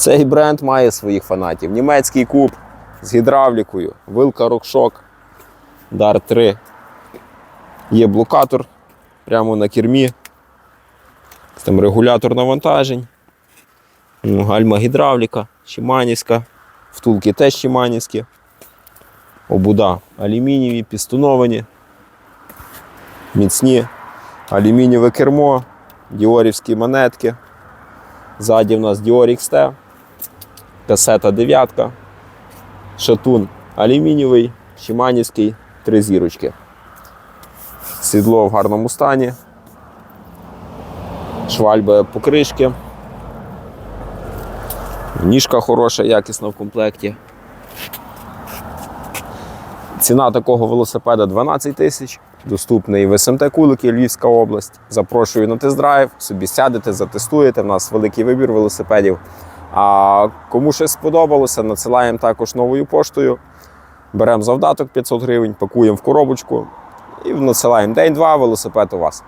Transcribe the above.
Цей бренд має своїх фанатів. Німецький куб з гідравлікою, вилка Рокшок, Дар 3. Є блокатор прямо на кермі. Там регулятор навантажень. Ну, Гальма гідравліка, Шиманівська. Втулки теж Шиманівські. Обуда алюмінієві, пістоновані, міцні, алюмінієве кермо, діорівські монетки. Ззаді в нас Dior XT, касета 9, шатун алюмінієвий, Шиманівський, три зірочки. Сідло в гарному стані, швальби покришки. Ніжка хороша, якісна в комплекті. Ціна такого велосипеда 12 тисяч. Доступний в СМТ Кулики, Львівська область. Запрошую на тест-драйв, собі сядете, затестуєте. У нас великий вибір велосипедів. А кому щось сподобалося, надсилаємо також новою поштою. Беремо завдаток 500 гривень, пакуємо в коробочку і надсилаємо день-два велосипед у вас.